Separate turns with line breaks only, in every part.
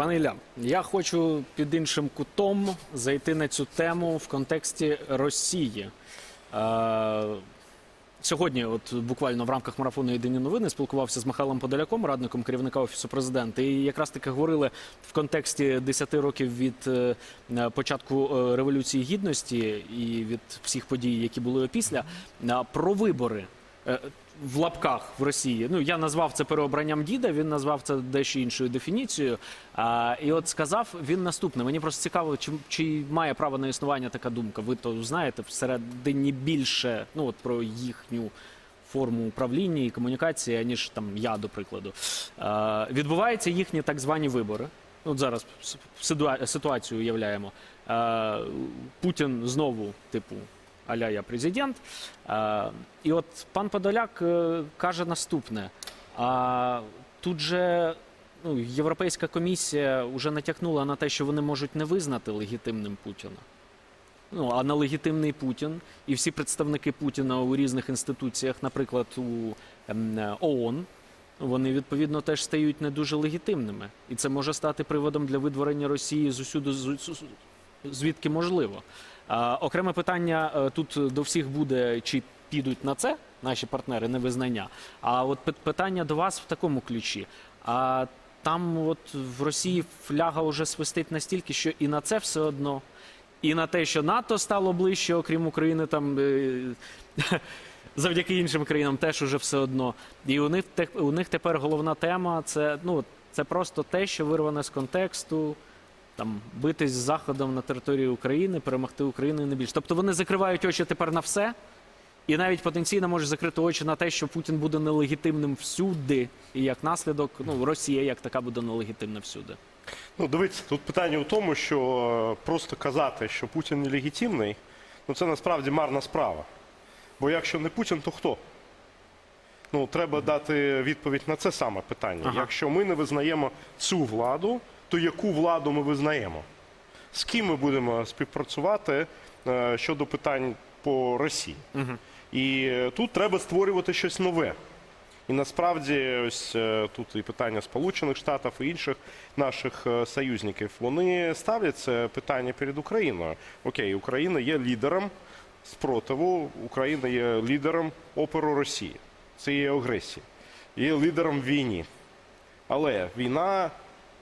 Пане Ілля, я хочу під іншим кутом зайти на цю тему в контексті Росії. Е, Сьогодні, от буквально в рамках марафону Єдині новини, спілкувався з Михайлом Подоляком, радником керівника офісу президента, і якраз таки говорили в контексті 10 років від е, початку е, революції гідності і від всіх подій, які були опісля, е, про вибори. Е, В лапках в Росії. Ну я назвав це переобранням діда. Він назвав це дещо іншою дефініцією. А, і от сказав він наступне. Мені просто цікаво, чи, чи має право на існування така думка. Ви то знаєте всередині більше ну от про їхню форму управління і комунікації, аніж там я, до прикладу. А, відбуваються їхні так звані вибори. От зараз ситуацію уявляємо. Путін знову, типу, аля я президент. І от пан Подоляк е, каже наступне. А тут же ну, Європейська комісія вже натякнула на те, що вони можуть не визнати легітимним Путіна. Ну, а на легітимний Путін і всі представники Путіна у різних інституціях, наприклад, у ем, ООН, вони відповідно теж стають не дуже легітимними. І це може стати приводом для видворення Росії з усюди, з звідки можливо. Окреме питання е, тут до всіх буде, чи підуть на це наші партнери, невизнання. А от питання до вас в такому ключі. А там, от в Росії фляга вже свистить настільки, що і на це все одно, і на те, що НАТО стало ближче, окрім України, там. е, Завдяки іншим країнам теж уже все одно. І у них у них тепер головна тема це ну це просто те, що вирване з контексту, там битись з заходом на території України, перемогти Україну і не більше. Тобто вони закривають очі тепер на все, і навіть потенційно можуть закрити очі на те, що Путін буде нелегітимним всюди, і як наслідок, ну Росія як така буде нелегітимна всюди.
Ну, дивіться, тут питання у тому, що е, просто казати, що Путін нелегітимний, ну це насправді марна справа. Бо якщо не Путін, то хто? Ну, треба дати відповідь на це саме питання.
Ага.
Якщо ми не визнаємо цю владу, то яку владу ми визнаємо? З ким ми будемо співпрацювати е, щодо питань по Росії? І е, тут треба створювати щось нове. І насправді, ось е, тут і питання Сполучених Штатів і інших наших союзників, вони ставлять це питання перед Україною. Окей, Україна є лідером спротиву, Україна є лідером опору Росії. Це є агресії, є лідером війні. Але війна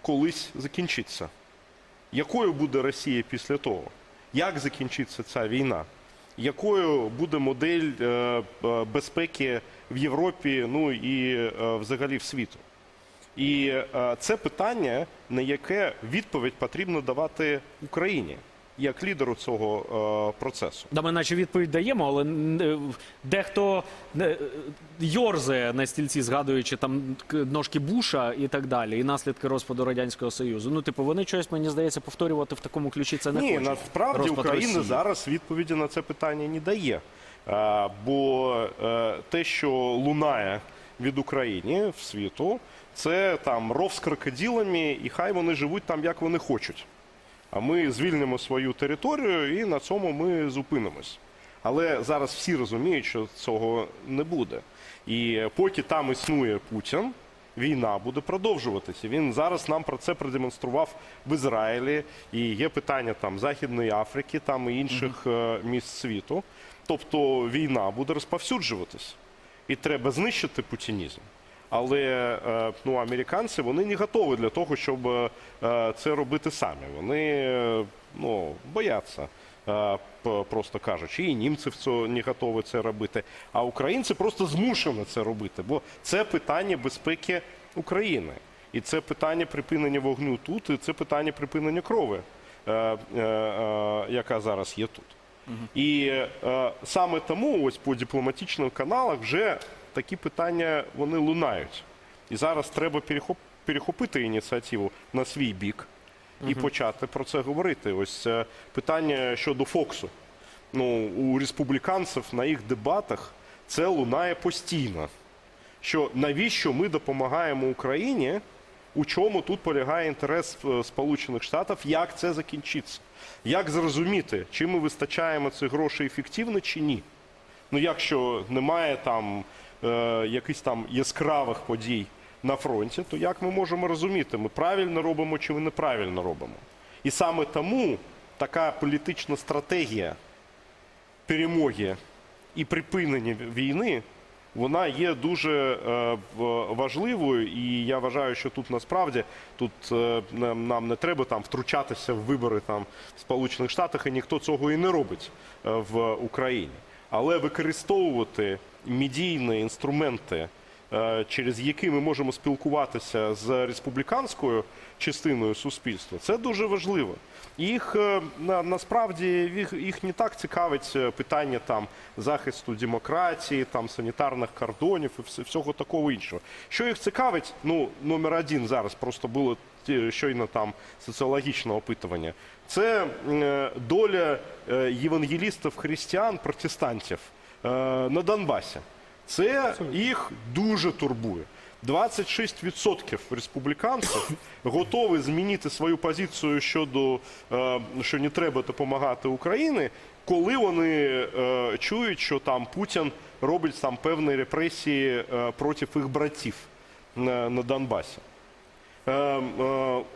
колись закінчиться. Якою буде Росія після того? Як закінчиться ця війна? Якою буде модель е, е, безпеки в Європі, ну і е, взагалі в світу? І це питання, на яке відповідь потрібно давати Україні як лідеру цього е, процесу.
Да, ми наче відповідь даємо, але е, дехто е, йорзає на стільці, згадуючи там ножки Буша і так далі, і наслідки розпаду радянського союзу. Ну, типу, вони щось мені здається повторювати в такому ключі. Це не
Ні,
хочуть.
насправді
Розпад
Україна
Росії.
зараз відповіді на це питання не дає. Е, Бо е, те, що лунає від України в світу, це там ров з крокодилами, і хай вони живуть там, як вони хочуть. А ми звільнимо свою територію і на цьому ми зупинимось. Але зараз всі розуміють, що цього не буде. І поки там існує Путін, війна буде продовжуватися. Він зараз нам про це продемонстрував в Ізраїлі. І є питання там Західної Африки, там і інших е, міст світу. Тобто війна буде розповсюджуватись. І треба знищити путінізм. Але е, ну, американці вони не готові для того, щоб е, це робити самі. Вони е, ну, бояться, е, просто кажучи, і німці в це не готові це робити. А українці просто змушені це робити, бо це питання безпеки України. І це питання припинення вогню тут, і це питання припинення крови, е, е, е, яка зараз є тут. І е, саме тому ось по дипломатичних каналах вже такі питання вони лунають. І зараз треба перехоп, перехопити ініціативу на свій бік і почати про це говорити. Ось е, питання щодо Фоксу. Ну, у республіканців на їх дебатах це лунає постійно. Що навіщо ми допомагаємо Україні? У чому тут полягає інтерес е, Сполучених Штатів, як це закінчиться? Як зрозуміти, чи ми вистачаємо цих грошей ефективно чи ні? Ну, якщо немає там е, якихось там яскравих подій на фронті, то як ми можемо розуміти, ми правильно робимо чи ми неправильно робимо? І саме тому така політична стратегія перемоги і припинення війни, вона є дуже е, важливою, і я вважаю, що тут насправді тут е, нам не треба там втручатися в вибори там в Сполучених Штатах, і ніхто цього і не робить е, в Україні. Але використовувати медійні інструменти, е, через які ми можемо спілкуватися з республіканською частиною суспільства, це дуже важливо. Їх е, насправді їх, не так цікавить е, питання там захисту демократії, там санітарних кордонів і всього такого іншого. Що їх цікавить? Ну, номер один зараз просто було щойно там соціологічне опитування. Це доля євангелістів християн, протестантів на Донбасі. Це їх дуже турбує. 26% республіканців готові змінити свою позицію щодо е, що не треба допомагати Україні, коли вони е, чують, що там Путін робить там певні репресії е, проти їх братів на Донбасі. Е, е,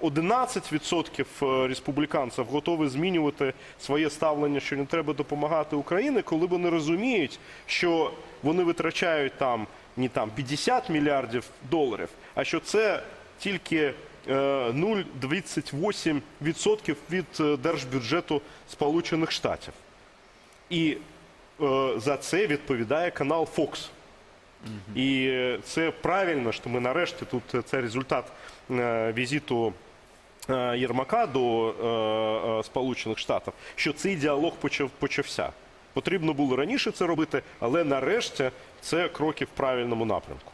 11% республіканців готові змінювати своє ставлення, що не треба допомагати Україні, коли вони розуміють, що вони витрачають там не там 50 мільярдів доларів, а що це тільки е, 0,28% від е, держбюджету Сполучених Штатів. І е, за це відповідає канал Fox. І е, це правильно, що ми нарешті тут е, це результат е, візиту Єрмака до Сполучених Штатів, що цей діалог почав, почався. Потрібно було раніше це робити, але нарешті це кроки в правильному напрямку.